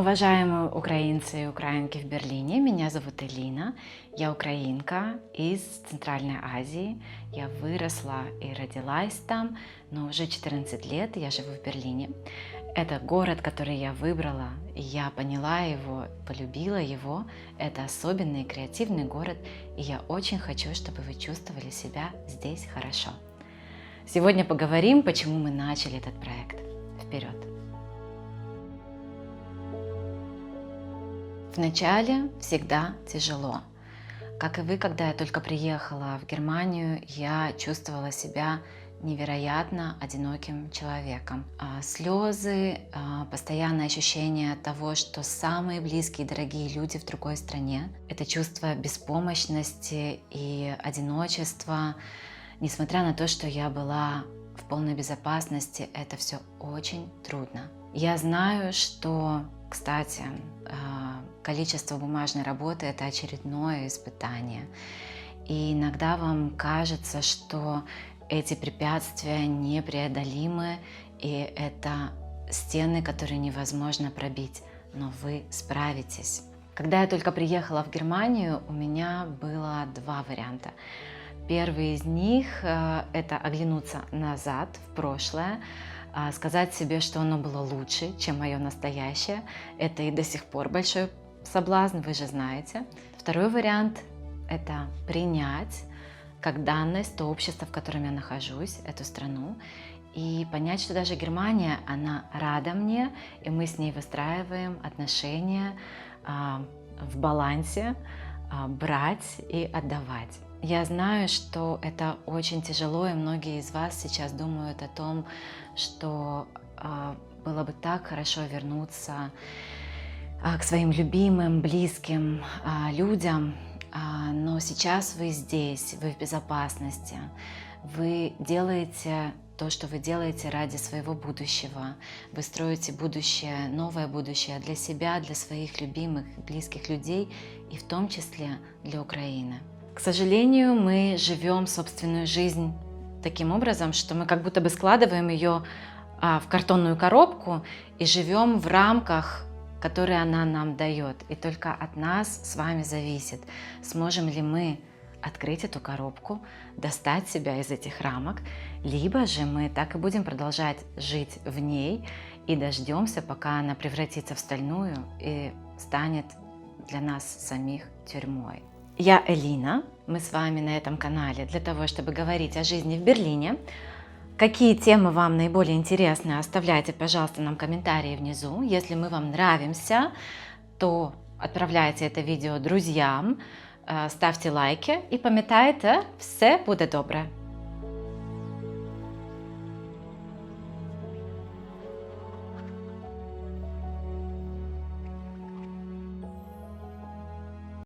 Уважаемые украинцы и украинки в Берлине, меня зовут Элина, я украинка из Центральной Азии. Я выросла и родилась там, но уже 14 лет я живу в Берлине. Это город, который я выбрала, я поняла его, полюбила его. Это особенный креативный город, и я очень хочу, чтобы вы чувствовали себя здесь хорошо. Сегодня поговорим, почему мы начали этот проект. Вперед! Вначале всегда тяжело. Как и вы, когда я только приехала в Германию, я чувствовала себя невероятно одиноким человеком. А, слезы, а, постоянное ощущение того, что самые близкие, дорогие люди в другой стране, это чувство беспомощности и одиночества, несмотря на то, что я была в полной безопасности, это все очень трудно. Я знаю, что, кстати, а, количество бумажной работы – это очередное испытание. И иногда вам кажется, что эти препятствия непреодолимы, и это стены, которые невозможно пробить, но вы справитесь. Когда я только приехала в Германию, у меня было два варианта. Первый из них э, – это оглянуться назад, в прошлое, а, сказать себе, что оно было лучше, чем мое настоящее. Это и до сих пор большой соблазн, вы же знаете. Второй вариант – это принять как данность то общество, в котором я нахожусь, эту страну, и понять, что даже Германия, она рада мне, и мы с ней выстраиваем отношения а, в балансе, а, брать и отдавать. Я знаю, что это очень тяжело, и многие из вас сейчас думают о том, что а, было бы так хорошо вернуться к своим любимым, близким а, людям, а, но сейчас вы здесь, вы в безопасности, вы делаете то, что вы делаете ради своего будущего. Вы строите будущее, новое будущее для себя, для своих любимых, близких людей и в том числе для Украины. К сожалению, мы живем собственную жизнь таким образом, что мы как будто бы складываем ее а, в картонную коробку и живем в рамках которые она нам дает. И только от нас с вами зависит, сможем ли мы открыть эту коробку, достать себя из этих рамок, либо же мы так и будем продолжать жить в ней и дождемся, пока она превратится в стальную и станет для нас самих тюрьмой. Я Элина, мы с вами на этом канале для того, чтобы говорить о жизни в Берлине, Какие темы вам наиболее интересны, оставляйте, пожалуйста, нам комментарии внизу. Если мы вам нравимся, то отправляйте это видео друзьям, э, ставьте лайки и пам'ятайте, все буде добре.